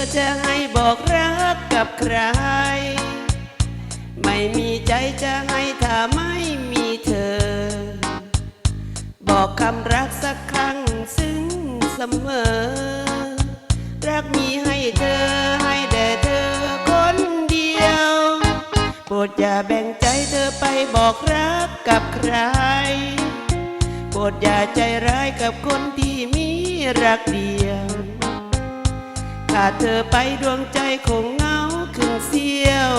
อจะให้บอกรักกับใคร ไม่มีใจจะให้ถ้าไม่มีเธอ บอกคำรักสักครั้งซึ้งเสมอ รักมีให้เธอให้แต่เธอคนเดียว โปรดอย่าแบ่งใจเธอไปบอกรักกับใคร โปรดอย่าใจร้ายกับคนที่มีรักเดียว ขาดเธอไปดวงใจคงเหงาคึงเสียว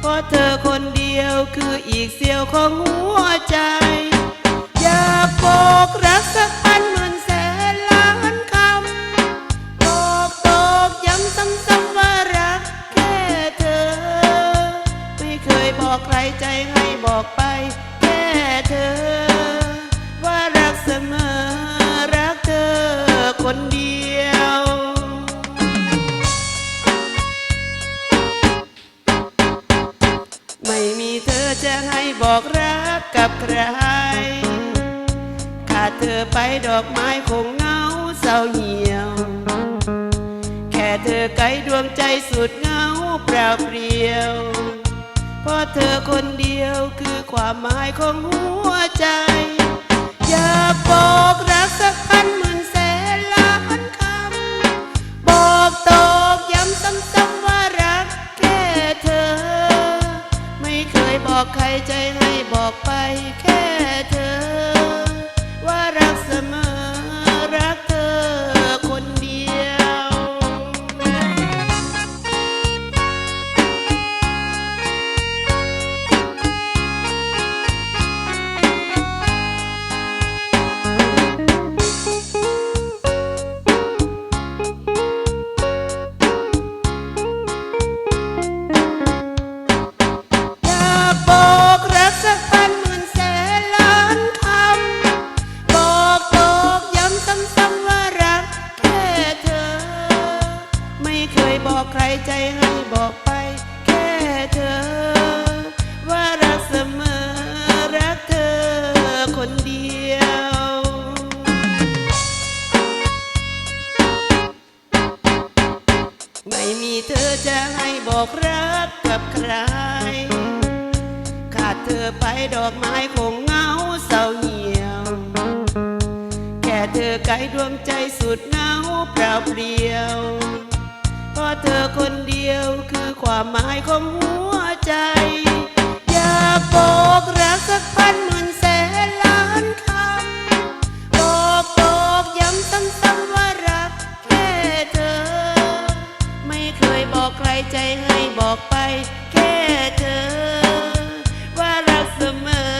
เพราะเธอคนเดียวคืออีกเสียวของหัวใจ อยากบอกรักสักพันหมื่นแสนล้านคำบอกตอกย้ำซ้ำๆว่ารักแค่เธอ ไม่เคยบอกใครใจให้บอกไปแค่เธอ จะให้บอกรักกับใคร ขาดเธอไปดอกไม้คงเหงาเศร้าเหี่ยว แค่เธอไกลดวงใจสุดเหงาเปล่าเปลี่ยว เพราะเธอคนเดียวคือความหมายของหัวใจ บอกใครใจให้บอกไปแค่ ให้บอกไปแค่เธอ ว่ารักเสมอรักเธอคนเดียว ไม่มีเธอจะให้บอกรักกับใคร ขาดเธอไปดอกไม้คงเหงาเศร้าเหี่ยว แค่เธอไกลดวงใจสุดเหงาเปล่าเปลี่ยว เธอคนเดียวคือความหมายของหัวใจ อย่าบอกรักสักพันหมื่นแสนล้านคำบอกบอกย้ำซ้ำๆว่ารักแค่เธอ ไม่เคยบอกใครใจให้บอกไป แค่เธอ ว่ารักเสมอ